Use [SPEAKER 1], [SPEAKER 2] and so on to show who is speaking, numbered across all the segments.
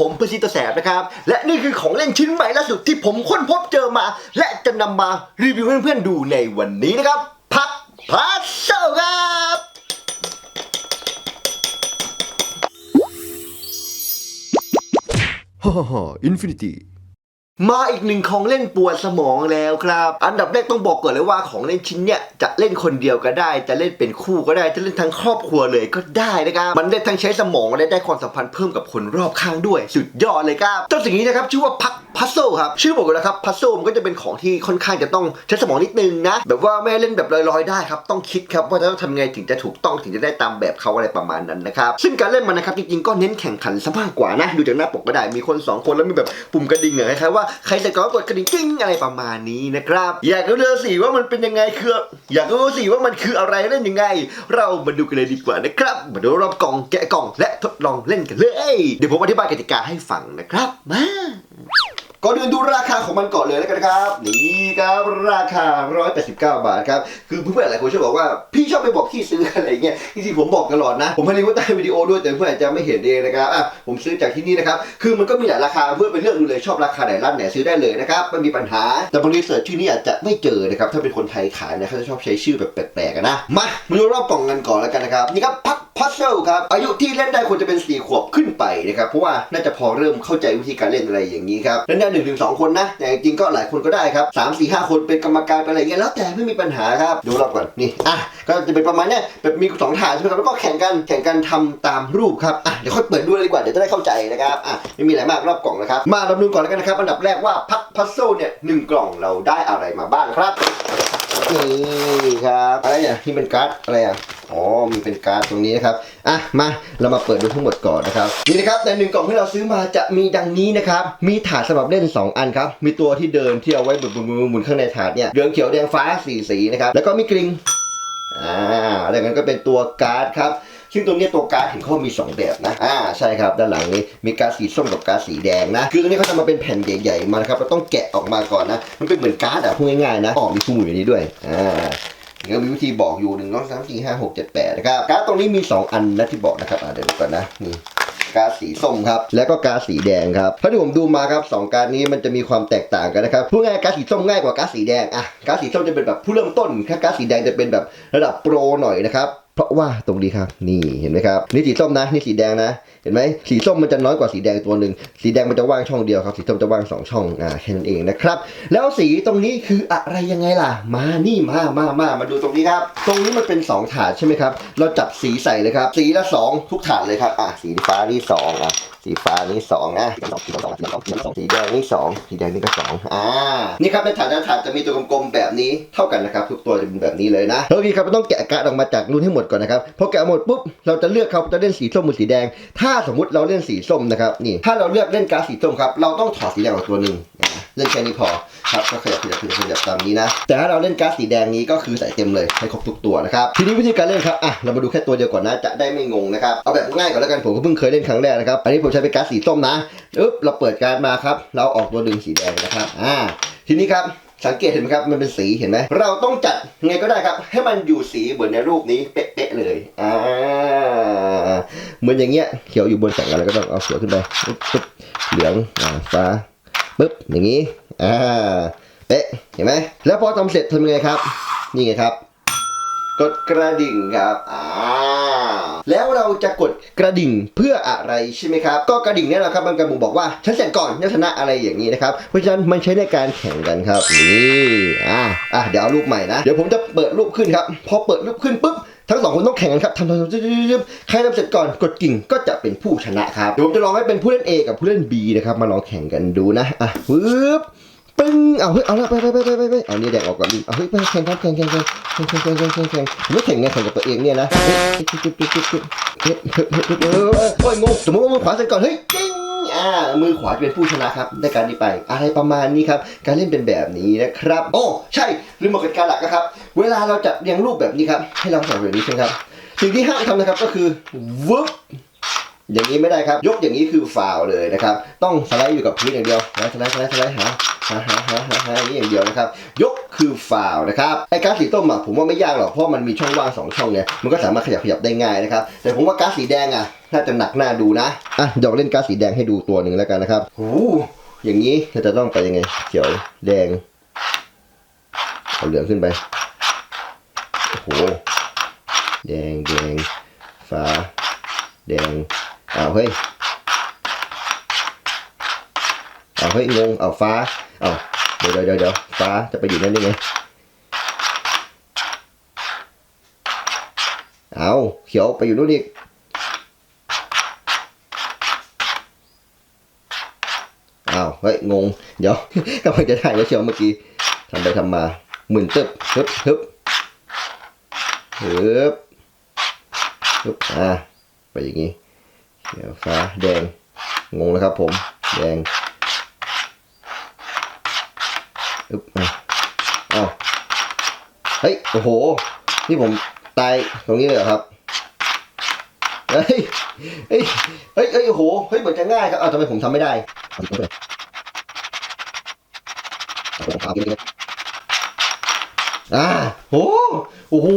[SPEAKER 1] ผมเพื่อซีตัวแสบนะครับ และนี่คือของเล่นชิ้นใหม่ล่าสุดที่ผมค้นพบเจอมา และจะนำมารีวิวให้เพื่อนๆดูในวันนี้นะครับ พักพัสเซลครับฮ่าฮ่าอินฟินิตี้ มาอีกหนึ่งของเล่นปวดสมองแล้วครับ อันดับแรกต้องบอกก่อนเลยว่าของเล่นชิ้นเนี้ยจะเล่นคนเดียวก็ได้ จะเล่นเป็นคู่ก็ได้ จะเล่นทั้งครอบครัวเลยก็ได้นะครับมันได้ทั้งใช้สมองและได้ความสัมพันธ์เพิ่มกับคนรอบข้างด้วย สุดยอดเลยครับเจ้าสิ่งนี้นะครับชื่อว่าพัก พัซโซครับชื่อบอกกันแล้วครับพัซโซมันก็จะเป็นของที่ค่อนข้างจะต้องใช้สมองนิดนึงนะ แบบว่าไม่เล่นแบบลอยๆได้ครับต้องคิดครับว่าจะต้องทำไงถึงจะถูกต้องถึงจะได้ตามแบบเขาอะไรประมาณนั้นนะครับซึ่งการเล่นมันนะครับจริงๆก็เน้นแข่งขันซะมากกว่านะดูจากหน้าปกก็ได้มีคนสองคนแล้วมีแบบปุ่มกระดิ่งอะคล้ายๆว่าใครจะก่อกดกระดิ่งกิ้งอะไรประมาณนี้นะครับอยากรู้เลยสิว่ามันเป็นยังไงคืออยากรู้สิว่ามันคืออะไรเล่นยังไง เรามาดูกันเลยดีกว่านะครับมาดูรอบกล่องแกะกล่องและทดลองเล่นกันเลย เดี๋ยวผมอธิบายกติกาให้ฟังนะครับมา ก่อนอื่นดูราคาของมันก่อนเลยแล้วกันครับ นี่ครับราคา 189 บาทครับ คือเพื่อนๆหลายคนชอบบอกว่าพี่ชอบไปบอกที่ซื้ออะไรเงี้ยจริงๆผมบอกตลอดนะ ผมให้ลิวใต้วิดีโอด้วยแต่เพื่อนอาจจะไม่เห็นเองนะครับอะผมซื้อจากที่นี่นะครับ คือมันก็มีหลายราคาเพื่อนไปเลือกดูเลยชอบราคาไหนร้านไหนซื้อได้เลยนะครับไม่มีปัญหา แต่บางทีเสิร์ชชื่อนี้อาจจะไม่เจอนะครับถ้าเป็นคนไทยขายนะเขาจะชอบใช้ชื่อแบบแปลกๆนะมามาดูรอบกล่องกันก่อนแล้วกันนะครับนี่ครับพักพัซเซิลครับอายุที่เล่นได้ควรจะเป็น4ขวบขึ้นไปนะครับเพราะว่าน่าจะพอเริ่มเข้าใจวิธีการเล่นอะไรอย่างนี้ครับเล่นได้หนึ่งถึงสองคนนะ แต่จริงก็หลายคนก็ได้ครับสามสี่ห้าคนเป็นกรรมการเป็นอะไรเงี้ยแล้วแต่ไม่มีปัญหาครับดูรอบก่อนนี่อะก็จะเป็นประมาณเนี้ยแบบมีสองถาดใช่ไหมครับแล้วก็แข่งกันแข่งกันทำตามรูปครับอะเดี๋ยวค่อยเปิดดูเลยดีกว่าเดี๋ยวจะได้เข้าใจนะครับอะไม่มีอะไรมากรอบกล่องนะครับมาเราดูก่อนแล้วกันนะครับอันดับแรกว่าพัทพัซโซเนี่ยหนึ่งกล่องเราได้อะไรมาบ้างครับ นี่ครับอะไรอะที่เป็นการ์ดอะไรอะอ๋อมีเป็นการ์ดตรงนี้นะครับอะมาเรามาเปิดดูทั้งหมดก่อนนะครับนี่นะครับในหนึ่งกล่องที่เราซื้อมาจะมีดังนี้นะครับมีถาดสำหรับเล่น 2 อันครับมีตัวที่เดินที่เอาไว้หมุนๆๆหมุนข้างในถาดเนี่ยเหลืองเขียวแดงฟ้าสีสีนะครับแล้วก็มีกริงอ่าแล้วกันก็เป็นตัวการ์ดครับ ซึ่งตรงนี้ตัวการ์ดเห็นเขามี 2 แบบนะอ่าใช่ครับด้านหลังนี้มีการ์ดสีส้มกับการ์ดสีแดงนะคือตรงนี้เขาจะมาเป็นแผ่นใหญ่ๆมานะครับเราต้องแกะออกมาก่อนนะ มันเป็นเหมือนการ์ดอะพูดง่ายๆนะอ๋อมีคู่มืออยู่นี้ด้วยอ่านี่ก็มีวิธีบอกอยู่หนึ่งสองสามสี่ห้าหกเจ็ดแปดนะครับการ์ดตรงนี้มี 2 อันนะที่บอกนะครับอะเดี๋ยวดูก่อนนะนี่กาสีส้มครับแล้วก็กาสีแดงครับเท่าที่ผมดูมาครับสองการ์นี้มันจะมีความแตกต่างกันนะครับพูดง่ายกาสีส้มง่ายกว่ากาสีแดงอะกาสีส้มจะเป็นแบบผู้เริ่มต้นถ้ากาสีแดงจะเป็นแบบระดับโปรหน่อยนะครับ ราะว่าตรงนี้ครับ นี่เห็นไหมครับ นี่สีส้มนะ นี่สีแดงนะ เห็นไหมสีส้มมันจะน้อยกว่าสีแดงตัวหนึ่ง สีแดงมันจะว่างช่องเดียวครับ สีส้มจะว่างสองช่อง อ่าแค่นั้นเองนะครับ แล้วสีตรงนี้คืออะไรยังไงล่ะ มา นี่ มา มา มา มาดูตรงนี้ครับ ตรงนี้มันเป็น 2 ถาดใช่ไหมครับ เราจับสีใส่เลยครับ สีละ 2 ทุกถาดเลยครับ อะ สีฟ้านี่สองอะสีฟ้านี่สองอะสีสองสีสองสีสองสีสองสีแดงนี่สองสีแดงนี่ก็สองอ่านี่ครับในถาดแต่ละถาดจะมีตัวกลมๆแบบนี้เท่ากันนะครับทุกตัวจะเป็นแบบนี้เลยนะแล้วนี่ครับเราต้องแกะการ์ดออกมาจากรุ่นให้หมดก่อนนะครับพอแกะหมดปุ๊บเราจะเลือกครับจะเล่นสีส้มหรือสีแดง ถ้าสมมติเราเล่นสีส้มนะครับนี่ถ้าเราเลือกเล่นการ์ดสีส้มครับเราต้องถอดสีแดงออกตัวหนึ่งเล่นแค่นี้พอครับก็ขยับขยับขยับขยับตามนี้นะ แต่ถ้าเราเล่นการ์ดสีแดงนี้ก็คือใส่เต็มเลยให้ครบทุกตัวนะครับทีนี้วิธีการเล่นครับอะเรามาดูแค่ตัวเดียวก่อนนะจะได้ไม่งงนะครับเอาแบบง่ายก่อนแล้วกันผมก็เพิ่งเคยเล่นครั้งแรกนะครับอันนี้ผมใช้เป็นการสีส้มนะปึ๊บเราเปิดการมาครับ เราออกตัวหนึ่งสีแดงนะครับ อ่า ทีนี้ครับสังเกตเห็นไหมครับมันเป็นสีเห็นไหมเราต้องจัดไงก็ได้ครับ ให้มันอยู่สีเหมือนในรูปนี้เป๊ะๆเลยอ่าเหมือนอย่างเงี้ยเขียวอยู่บนแสงอะไรก็ต้องเอาเขียวขึ้นไปปึ๊บเหลืองอ่าฟ้าปึ๊บอย่างงี้อ่าเป๊ะเห็นไหมแล้วพอทำเสร็จทำยังไงครับนี่ไงครับ กดกระดิ่งครับอ่าแล้วเราจะกดกระดิ่งเพื่ออะไรใช่ไหมครับ ก็กระดิ่งเนี่ยแหละครับมันกระบุบอกว่าฉันเสร็จก่อนฉันชนะอะไรอย่างนี้นะครับ เพราะฉะนั้นมันใช้ในการแข่งกันครับนี่อ่าอะเดี๋ยวเอารูปใหม่นะ เดี๋ยวผมจะเปิดรูปขึ้นครับ พอเปิดรูปขึ้นปุ๊บทั้งสองคนต้องแข่งกันครับทำทำทำทำใครทำเสร็จก่อนกดกิ่งก็จะเป็นผู้ชนะครับเดี๋ยวผมจะลองให้เป็นผู้เล่น A กับผู้เล่น B นะครับ มาลองแข่งกันดูนะ อะปึ๊บ ปึ้งเอาเฮ้ยเอาละไปไปไปไปไปไปเอานี่แดงออกก่อนดิเอาเฮ้ยไปแข่งครับแข่งแข่งแข่งแข่งแข่งแข่งแข่งแข่งแข่งไม่แข่งไงแข่งกับตัวเองเนี่ยนะเฮ้ยจุ๊บจุ๊บจุ๊บจุ๊บจุ๊บเฮ้ยโอ้ยงงสมมติว่ามือขวาเสร็จก่อนเฮ้ยจิ้งอ่ามือขวาจะเป็นผู้ชนะครับได้การนี้ไปอะไรประมาณนี้ครับการเล่นเป็นแบบนี้นะครับโอ้ใช่ลืมบอกกติกาหลักนะครับเวลาเราจะเรียงรูปแบบนี้ครับให้เราใส่แบบนี้ใช่ไหมครับสิ่งที่ห้ามทำนะครับก็คือวึบ อย่างนี้ไม่ได้ครับ ยกอย่างนี้คือฟาวเลยนะครับ ต้องสไลด์อยู่กับพื้นอย่างเดียวนะสไลด์สไลด์สไลด์หาหาหาหาหาหาอย่างนี้อย่างเดียวนะครับ ยกคือฟาวนะครับไอ้ก๊าซสีส้มอะผมว่าไม่ยากหรอกเพราะมันมีช่องว่างสองช่องไงมันก็สามารถขยับขยับได้ง่ายนะครับ แต่ผมว่าก๊าซสีแดงอะน่าจะหนักหน้าดูนะอะเดี๋ยวเล่นก๊าร์ดสีแดงให้ดูตัวหนึ่งแล้วกันนะครับโอ้อย่างนี้เราจะต้องไปยังไงเขียวแดงเอาเหลืองขึ้นไปโอ้โหแดงแดงฟ้าแดง อ้าวเฮ้ยอ้าวเฮ้ยงงอ้าวฟ้าอ้าวเดี๋ยวเดี๋ยวเดี๋ยวเดี๋ยวฟ้าจะไปอยู่นั่นได้ไงเอาเขียวไปอยู่นู่นอีกอ้าวเฮ้ยงงเดี๋ยวกำลังจะถ่ายแล้วเชียวเมื่อกี้ทำไปทำมาหมื่นตึบฮึบฮึบฮึบฮึบอ่าไปอย่างงี้ เขียวฟ้าแดง งงแล้วครับผม แดงฮึบอ้าวเฮ้ย โอ้โห นี่ผมตายตรงนี้เลยเหรอครับ เฮ้ย เฮ้ย เฮ้ย โอ้โห เฮ้ย เหมือนจะง่ายครับอ้าวทำไมผมทำไม่ได้ทำไม่ได้เอาผมเอาไปเลยอ่าโอ้โอ้โห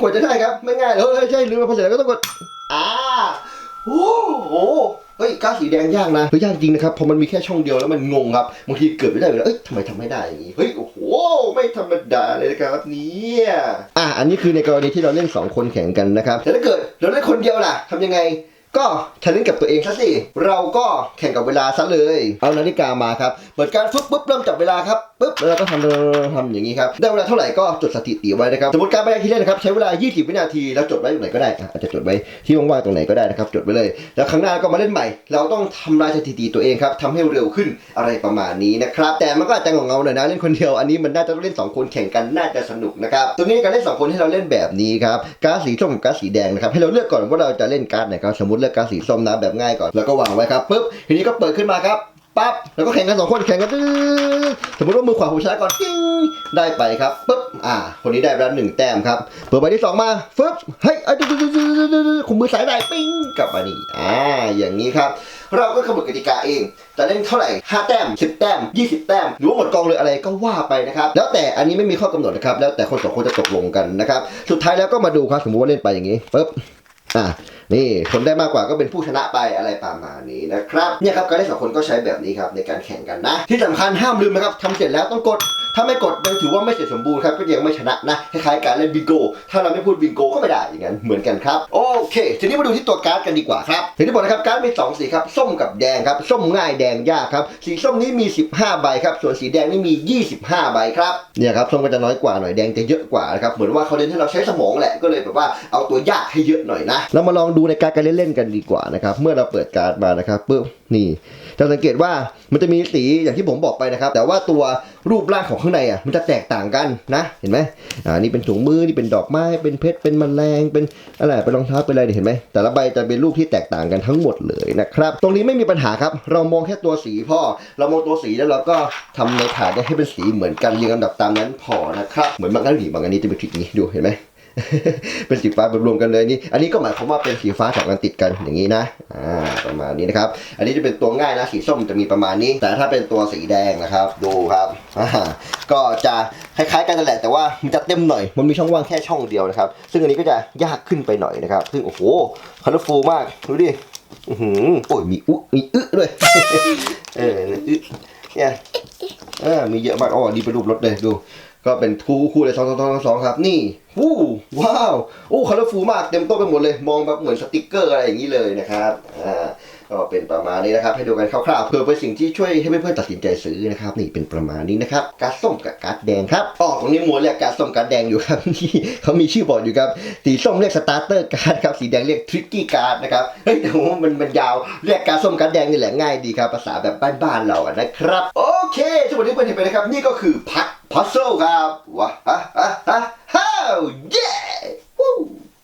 [SPEAKER 1] กว่าจะได้ครับ ไม่ง่ายเลยเฮ้ยใช่ลืมไปพอเสร็จแล้วก็ต้องกด อ่า โอ้โหเฮ้ยก้าสีแดงยากนะเฮ้ยยากจริงนะครับเพราะมันมีแค่ช่องเดียวแล้วมันงงครับบางทีเกิดไม่ได้เลยเอ้ยทำไมทำไม่ได้อย่างงี้เฮ้ยโอ้โหไม่ธรรมดาเลยนะครับเนี่ยอะอันนี้คือในกรณีที่เราเล่นสองคนแข่งกันนะครับแต่ถ้าเกิดเราเล่นคนเดียวล่ะทำยังไง ก็ทะเลนกับตัวเองซะสิ เราก็แข่งกับเวลาซะเลย เอานาฬิกามาครับ เปิดการฟึบปุ๊บเริ่มจับเวลาครับปุ๊บแล้วเราก็ทำทำอย่างนี้ครับ ได้เวลาเท่าไหร่ก็จดสถิติไว้นะครับ สมมติการไปที่เล่นนะครับ ใช้เวลา 20 วินาที แล้วจดไว้ตรงไหนก็ได้ อาจจะจดไว้ที่ว่างๆตรงไหนก็ได้นะครับ จดไว้เลย แล้วครั้งหน้าก็มาเล่นใหม่ เราต้องทำลายสถิติตัวเองครับทำให้เร็วขึ้นอะไรประมาณนี้นะครับ แต่มันก็อาจจะเงาๆหน่อยนะเล่นคนเดียว อันนี้มันน่าจะต้องเล่นสองคนแข่งกันน่าจะสนุกนะครับตรงนี้การเล่นสองคนให้เราเล่นแบบนี้ครับการ์ดสีส้มกับการ์ดสีแดงนะครับให้เราเลือกก่อนว่าเราจะเล่นการ์ดไหนครับสมมติลือกการ์ดสีส้มนะแบบง่ายก่อน แล้วก็วางไว้ครับปุ๊บ ทีนี้ก็เปิดขึ้นมาครับปั๊บ แล้วก็แข่งกันสองคนแข่งกันตึ๊ดสมมติว่ามือขวาผมชนะก่อนติ้งได้ไปครับปุ๊บ อ่า คนนี้ได้ไปแล้วหนึ่งแต้มครับ เปิดใบที่สองมาฟึบเฮ้ยเอ้ยขุมมือสายได้ปิ้งกลับมานี่อ่า อย่างนี้ครับ เราก็กำหนดกติกาเอง จะเล่นเท่าไหร่ 5 แต้ม 10 แต้ม 20 แต้ม หรือว่าหมดกองเลยอะไรก็ว่าไปนะครับ แล้วแต่อันนี้ไม่มีข้อกำหนดนะครับ แล้วแต่คนสองคนจะตกลงกันนะครับ สุดท้ายแล้วก็มาดูครับ สมมติว่าเล่นไปอย่างนี้ปุ๊บ อะนี่คนได้มากกว่าก็เป็นผู้ชนะไปอะไรประมาณนี้นะครับเนี่ยครับการเล่นสองคนก็ใช้แบบนี้ครับในการแข่งกันนะ ที่สำคัญห้ามลืมนะครับทำเสร็จแล้วต้องกด ถ้าไม่กดยังถือว่าไม่เสร็จสมบูรณ์ครับ ก็ยังไม่ชนะนะ คล้ายๆการเล่นบิงโก ถ้าเราไม่พูดบิงโกก็ไม่ได้อย่างนั้นเหมือนกันครับ โอเค ทีนี้มาดูที่ตัวการ์ดกันดีกว่าครับทีนี้บอกนะครับการ์ดมีสองสีครับส้มกับแดงครับส้มง่ายแดงยากครับสีส้มนี้มี 15 ใบครับส่วนสีแดงนี่มี 25 ใบครับเนี่ยครับส้มก็จะน้อยกว่าหน่อยแดงจะเยอะกว่านะครับเหมือนว่าเขาเล่นให้เราใช้สมองแหละก็เลยแบบว่าเอาตัวยากให้เยอะหน่อยนะเรามาลองดูในการ์ดการเล่นๆกันดีกว่านะครับเมื่อเราเปิดการ์ดมานะครับปึ๊บนี่ จะสังเกตว่ามันจะมีสีอย่างที่ผมบอกไปนะครับ แต่ว่าตัวรูปร่างของข้างในอะมันจะแตกต่างกันนะ เห็นไหมอ่านี่เป็นถุงมือนี่เป็นดอกไม้เป็นเพชรเป็นมแมลงเป็นอะไรเป็นรองเท้าเป็นอะไรเนี่ยเห็นไหมแต่ละใบจะเป็นรูปที่แตกต่างกันทั้งหมดเลยนะครับ ตรงนี้ไม่มีปัญหาครับ เรามองแค่ตัวสีพ่อ เรามองตัวสีแล้วเราก็ทำในถาดให้เป็นสีเหมือนกันเรียงลำดับตามนั้นพอนะครับเหมือนบางอันหรือบางอันนี้จะเป็นทริกนี้ดูเห็นไหม เป็นสีฟ้ารวมกันเลยนี่ อันนี้ก็หมายความว่าเป็นสีฟ้าสองอันติดกันอย่างนี้นะ อ่า ประมาณนี้นะครับ อันนี้จะเป็นตัวง่ายนะ สีส้มจะมีประมาณนี้ แต่ถ้าเป็นตัวสีแดงนะครับ ดูครับ อ่า ก็จะคล้ายๆกันนั่นแหละ แต่ว่ามันจะเต็มหน่อย มันมีช่องว่างแค่ช่องเดียวนะครับ ซึ่งอันนี้ก็จะยากขึ้นไปหน่อยนะครับ ซึ่งโอ้โหคัลฟูมาก ดูดิ อือหือโอ้ย มีอุมีอึด้วย เอออึเนี่ยเออมีเยอะมากอ๋อดีเป็นรูปรถเลยดู ก็เป็นคู่คู่เลยสองสองสองสองครับ นี่วู้ว้าวโอ้คัลฟูมากเต็มโต๊ะไปหมดเลย มองแบบเหมือนสติกเกอร์อะไรอย่างนี้เลยนะครับอ่า ก็เป็นประมาณนี้นะครับ ให้ดูกันคร่าวๆเพื่อเป็นสิ่งที่ช่วยให้เพื่อนๆตัดสินใจซื้อนะครับ นี่เป็นประมาณนี้นะครับการ์ดส้มกับการ์ดแดงครับอ๋อตรงนี้มัวเรียกการ์ดส้มการ์ดแดงอยู่ครับนี่เขามีชื่อบอกอยู่ครับสีส้มเรียกสตาร์เตอร์การ์ดครับสีแดงเรียกทริกกี้การ์ดนะครับเฮ้ยแต่ว่ามันมันยาวเรียกการ์ดส้มการ์ดแดงนี่แหละง่ายดีครับภาษาแบบบ้านๆเราอะนะครับ โอเคสวัสดีเพื่อนๆเห็นไปนะครับ นี่ก็คือพักพัซเซิลครับว้าฮ่าฮ่าฮ่าฮ่าเย้วู้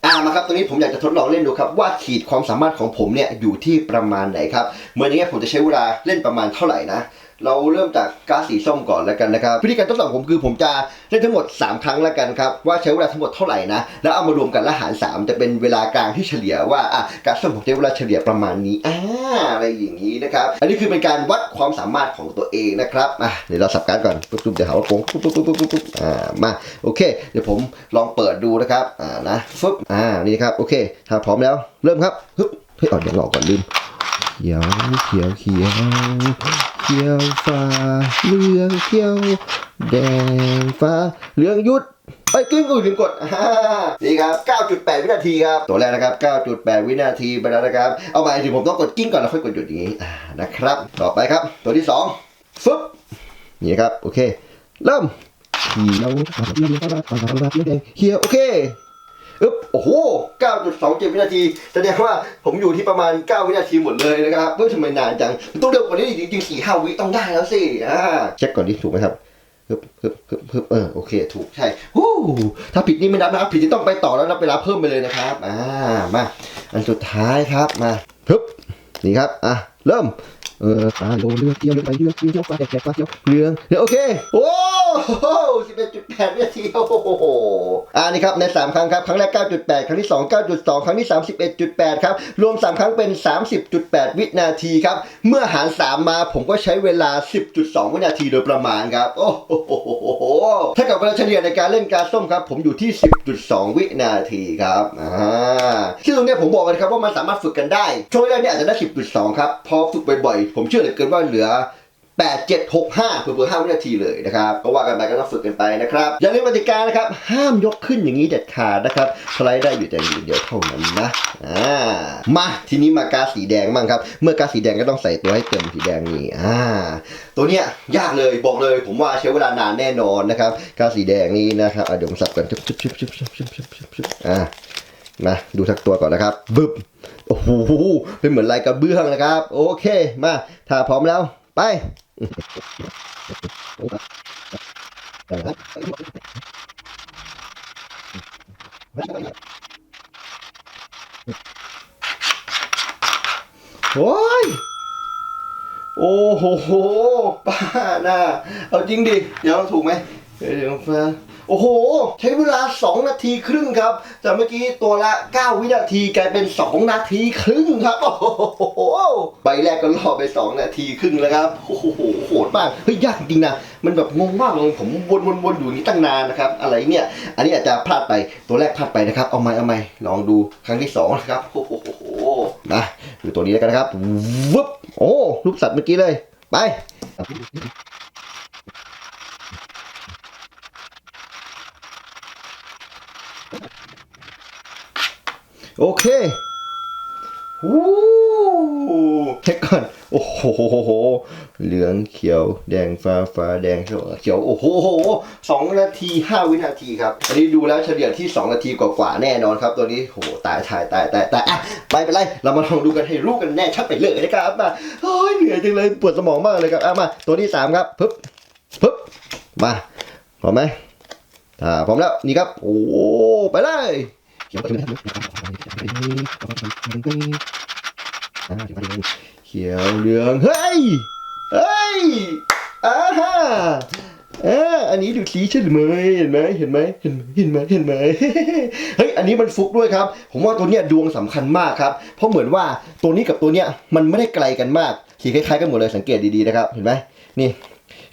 [SPEAKER 1] อ่ามาครับตรงนี้ผมอยากจะทดลองเล่นดูครับว่าขีดความสามารถของผมเนี่ยอยู่ที่ประมาณไหนครับเหมือนอย่างนี้ผมจะใช้เวลาเล่นประมาณเท่าไหร่นะ เราเริ่มจากก๊าซสีส้มก่อนแล้วกันนะครับวิธีการทดสอบของผมคือผมจะเล่นทั้งหมด 3 ครั้งแล้วกันครับว่าใช้เวลาทั้งหมดเท่าไหร่นะแล้วเอามารวมกันแล้วหาร 3 จะเป็นเวลากลางที่เฉลี่ยว่าอะก๊าซส้มผมใช้เวลาเฉลี่ยประมาณนี้อ่าอะไรอย่างนี้นะครับอันนี้คือเป็นการวัดความสามารถของตัวเองนะครับอะเดี๋ยวเราสับการก่อนปุ๊บปุ๊บเดี๋ยวหาว่าโกงปุ๊บปุ๊บปุ๊บปุ๊บปุ๊บอ่ามาโอเค เดี๋ยวผมลองเปิดดูนะครับอ่านะฟึบอ่านี่ครับโอเคถ้าพร้อมแล้วเริ่มครับฮึบเฮ้ยเอาเดี๋ยวรอก่อนลืมเขียวเขียวเขียว เขียวฟ้าเหลืองเขียว แดงฟ้าเหลืองยุดไอ้กึ้งกูลืมกดนี่ครับ 9.8 วินาทีครับ ตัวแรกนะครับ 9.8 วินาทีไปแล้วนะครับ เอาใหม่ถึงผมต้องกดกิ้งก่อนแล้วค่อยกดหยุดอย่างนี้นะครับ ต่อไปครับ ตัวที่2ฟึบนี่ครับ โอเค เริ่มเขียวเขียวโอเค อึ๊บโอ้โห 9.27 วินาทีแสดงว่าผมอยู่ที่ประมาณ 9 วินาทีหมดเลยนะครับเฮ้ยทำไมนานจังต้องเร็วกว่านี้จริงๆ4 5วิต้องได้แล้วสิอ่าเช็คก่อนดิถูกไหมครับฮึบฮึบฮึบฮึบเออโอเค ถูกใช่ฮู้ถ้าผิดนี่ไม่นับนะครับผิดที่ต้องไปต่อแล้วนับเวลาเพิ่มไปเลยนะครับอ่ามาอันสุดท้ายครับมาฮึบนี่ครับอะเริ่มเออฟ้าโลเลือเกี่ยวเลือไปเลือเกี่ยวฟ้าแดกแดกฟ้าเขียวเหลือเหลือโอเคโอ้ โหสิบเอ็ดจุดแปดวินาทีโอ้โหอ่านี่ครับในสามครั้งครับ ครั้งแรก9.8ครั้งที่2 9.2ครั้งที่31.8ครับ รวม3ครั้งเป็น30.8วินาทีครับ เมื่อหาร3มมาผมก็ใช้เวลา10.2วินาทีโดยประมาณครับ โอ้โหถ้ากับเวลาเฉลี่ยในการเล่นการส้มครับ ผมอยู่ที่10.2วินาทีครับอ่าซึ่งตรงนี้ผมบอกกันครับว่ามันสามารถฝึกกันได้ช่วงแรกเนี่ยอาจจะได้10.2ครับพอฝึกบ่อยๆผมเชื่อเหลือเกินว่าเหลือ 8 7 6 5เผื่อๆ5วินาทีเลยนะครับก็ว่ากันไปก็ต้องฝึกกันไปนะครับ อย่าลืมกติกานะครับ ห้ามยกขึ้นอย่างนี้เด็ดขาดนะครับสไลด์ได้อยู่แต่มือเดียวเท่านั้นนะอ่ามาทีนี้มากาสีแดงบ้างครับ เมื่อกาสีแดงก็ต้องใส่ตัวให้เต็มสีแดงนี่อ่าตัวเนี้ยยากเลยบอกเลย ผมว่าใช้เวลานานแน่นอนนะครับ กาสีแดงนี่นะครับอะเดี๋ยวผมสับกันชุบชุบชุบชุบชุบชุบชุบชุบชุบอ่ามาดูทักตัวก่อนนะครับบึบโอ้โหเป็นเหมือนลายกระเบื้องนะครับ โอเค มาถ้าพร้อมแล้ว ไป โอ้ย โอ้โห ป้าน่าเอาจริงดิ เดี๋ยวเราถูกไหมเดี๋ยวฟ้า โอ้โห ใช้เวลา 2 นาทีครึ่งครับ จากเมื่อกี้ตัวละ 9 วินาทีกลายเป็น 2 นาทีครึ่งครับ โอ้โห ใบแรกก็รอไป 2 นาทีครึ่งแล้วครับ โอ้โห โหดมาก เฮ้ย ยากจริงนะ มันแบบงงมากเลยผมวนๆๆอยู่นี้ตั้งนานนะครับ อะไรเนี่ย อันนี้อาจจะพลาดไป ตัวแรกพลาดไปนะครับ เอาไหมเอาไหมลองดูครั้งที่สองนะครับ โอ้โหมาดูตัวนี้แล้วกันนะครับวึบโอ้ รูปสัตว์เมื่อกี้เลย ไป โอเควู้เช็คก่อน โอ้โห เหลืองเขียวแดงฟ้าฟ้าแดงเขียวเขียว โอ้โหสองนาทีห้าวินาทีครับ อันนี้ดูแล้วเฉลี่ยที่2นาทีกว่าๆแน่นอนครับ ตัวนี้โหตายตายตายตายตายอะไม่เป็นไรเรามาลองดูกันให้รู้กันแน่ชัดไปเลยนะครับมาโอ้ยเหนื่อยจังเลยปวดสมองมากเลยครับอะมาตัวที่3ครับปึ๊บปึ๊บมาพร้อมไหมถ้าพร้อมแล้วนี่ครับ โอ้ไปเลย เขียวเขียวเหลืองเฮ้ยเฮ้ยอ่าฮะเอออันนี้ดูสีใช่ไหมเห็นไหมเห็นไหมเห็นเห็นไหมเห็นไหมเฮ้ยอันนี้มันฟุกด้วยครับ ผมว่าตัวเนี้ยดวงสำคัญมากครับ เพราะเหมือนว่าตัวนี้กับตัวเนี้ยมันไม่ได้ไกลกันมากสีคล้ายๆกันหมดเลยสังเกตดีๆนะครับ เห็นไหมนี่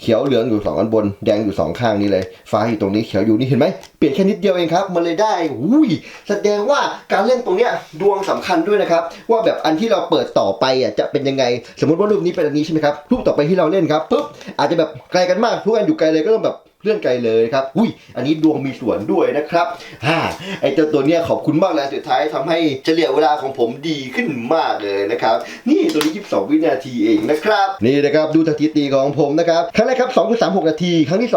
[SPEAKER 1] เขียวเหลืองอยู่สองอันบน แดงอยู่สองข้างนี้เลย ฟ้าอยู่ตรงนี้เขียวอยู่นี่เห็นไหมเปลี่ยนแค่นิดเดียวเองครับ มันเลยได้อุ้ยแสดงว่าการเล่นตรงเนี้ยดวงสำคัญด้วยนะครับ ว่าแบบอันที่เราเปิดต่อไปอะจะเป็นยังไง สมมติว่ารูปนี้เป็นอันนี้ใช่ไหมครับรูปต่อไปที่เราเล่นครับปุ๊บอาจจะแบบไกลกันมากทุกอันอยู่ไกลเลยก็ต้องแบบ เลื่อนไกลเลยครับ อุ้ย อันนี้ดวงมีส่วนด้วยนะครับฮ่าไอเจ้าตัวเนี้ยขอบคุณมากเลยสุดท้ายทำให้เฉลี่ยเวลาของผมดีขึ้นมากเลยนะครับ นี่ตัวนี้ 22 วินาทีเองนะครับ นี่นะครับ ดูสถิติของผมนะครับ ครั้งแรกครับ 2.36 นาที ครั้งที่ 2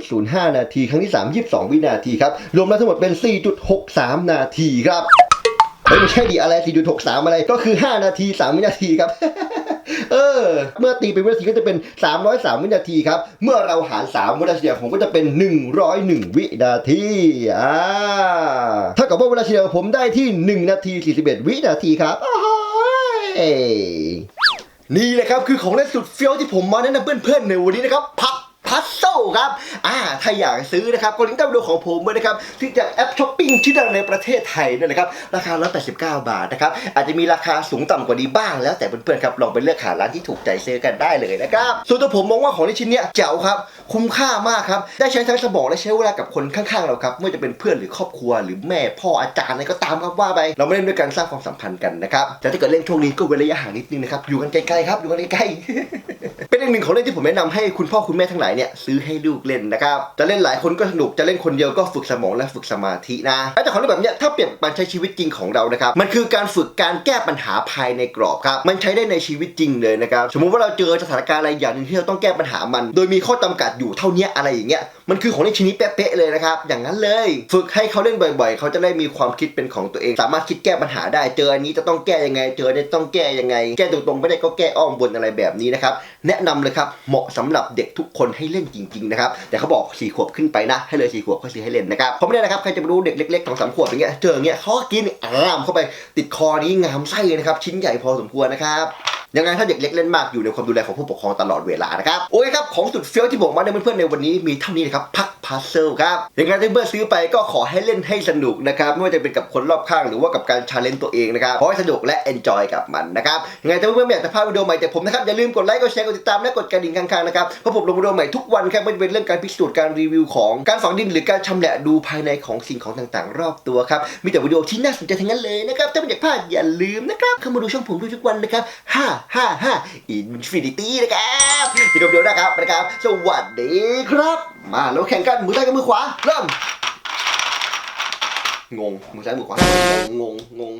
[SPEAKER 1] 2.05 นาที ครั้งที่ 3 22 วินาทีครับ รวมแล้วทั้งหมดเป็น 4.63 นาทีครับ ไม่ใช่ดีอะไร4.63อะไรก็คือ 5 นาที 3 วินาทีครับเออ เมื่อตีเป็นวินาทีก็จะเป็น 303 วินาทีครับ เมื่อเราหาร 3 วินาทีผมก็จะเป็น 101 วินาที อ่าเท่ากับว่าเวลาเฉลี่ยผมได้ที่ 1 นาที 41 วินาทีครับอ้าวนี่แหละครับ คือของเล่นสุดเฟี้ยวที่ผมมาแนะนำเพื่อนๆในวันนี้นะครับ ครับอ่าถ้าอยากซื้อนะครับก็ลิงก์ใต้วิดีโอของผมเลยนะครับที่จากแอปช้อปปิ้งชื่อดังในประเทศไทยนั่นแหละครับราคา 189 บาทนะครับอาจจะมีราคาสูงต่ำกว่านี้บ้าง แล้วแต่เพื่อนๆครับลองไปเลือกหาร้านที่ถูกใจซื้อกันได้เลยนะครับส่วนตัวผมมองว่าของในชิ้นเนี้ยเจ๋วครับคุ้มค่ามากครับได้ใช้ทั้งสมองและใช้เวลากับคนข้างๆเราครับไม่ว่าจะเป็นเพื่อนหรือครอบครัวหรือแม่พ่ออาจารย์อะไรก็ตามครับว่าไปเราไม่เล่นด้วยกันสร้างความสัมพันธ์กันนะครับแต่ถ้าเกิดเล่นช่วงนี้ก็เว้นระยะห่างนิดนึงนะครับอยู่กันไกลๆครับอยู่กันใกล้ๆ เป็นอีกหนึ่งของเล่นที่ผมแนะนำให้คุณพ่อคุณแม่ทั้งหลายเนี่ยซื้อให้ลูกเล่นนะครับจะเล่นหลายคนก็สนุกจะเล่นคนเดียวก็ฝึกสมองและฝึกสมาธินะแต่ของเล่นแบบเนี้ยถ้าเปรียบกับการใช้ชีวิตจริงของเรานะครับมันคือการฝึกการแก้ปัญหาภายในกรอบครับมันใช้ได้ในชีวิตจริงเลยนะครับสมมุติว่าเราเจอสถานการณ์อะไรอย่างหนึงที่เราต้องแก้ปัญหามัน โดยมีข้อจำกัดอยู่เท่านี้อะไรอย่างเงี้ยมันคือของเล่นชิ้นนี้เป๊ะๆเลยนะครับอย่างนั้นเลย ฝึกให้เขาเล่นบ่อยๆ เขาจะได้มีความคิดเป็นของตัวเอง สามารถคิดแก้ปัญหาได้เจออันนี้จะต้องแก้ยังไง เจอได้ต้องแก้ยังไง แก้ตรงๆไม่ได้ก็แก้อ้อมบนอะไรแบบนี้นะครับแนะนำเลยครับเหมาะสำหรับเด็กทุกคนให้เล่นจริงๆนะครับแต่เขาบอก4ขวบขึ้นไปนะให้เลย4ขวบเขาซื้อให้เล่นนะครับเพราะไม่ได้นะครับใครจะไปรู้เด็กเล็กๆสองสามขวบอย่างเงี้ยเจออย่างเงี้ยเขาก็กินอามเข้าไปติดคอนี้งามไส้นะครับชิ้นใหญ่พอสมควรนะครับ ยังไงถ้าเด็กเล็กเล่นมากอยู่ในความดูแลของผู้ปกครองตลอดเวลานะครับโอเคครับของสุดเฟี้ยวที่บอกมาในเพื่อนๆในวันนี้มีเท่านี้นะครับพักพัซเซิลครับยังไงถ้าเพื่อนซื้อไปก็ขอให้เล่นให้สนุกนะครับไม่ว่าจะเป็นกับคนรอบข้างหรือว่ากับการชาเลนจ์ตัวเองนะครับขอให้สนุกและเอนจอยกับมันนะครับยังไงถ้าเพื่อนๆอยากจะพลาดวิดีโอใหม่จากผมนะครับอย่าลืมกดไลค์กดแชร์กดติดตามและกดกระดิ่งข้างๆนะครับเพราะผมลงวิดีโอใหม่ทุกวันครับไม่ว่าจะเป็นเรื่องการพิสูจน์การรีวิวของการฝังดินหรือการชำแหละดูภายในของสิ่งของต่างๆ รอบตัวครับมีแต่วิดีโอที่น่าสนใจทั้งนั้นเลยนะครับถ้าไม่อยากพลาดอย่าลืมนะครับเข้ามาดูช่องผมด้วยทุกวันนะครับ5 5 5 Infinity นะครับที่เดียวนะครับนะครับสวัสดีครับ มาแล้วแข่งกันมือซ้ายกับมือขวาเริ่มงงมือซ้ายมือขวางงงงง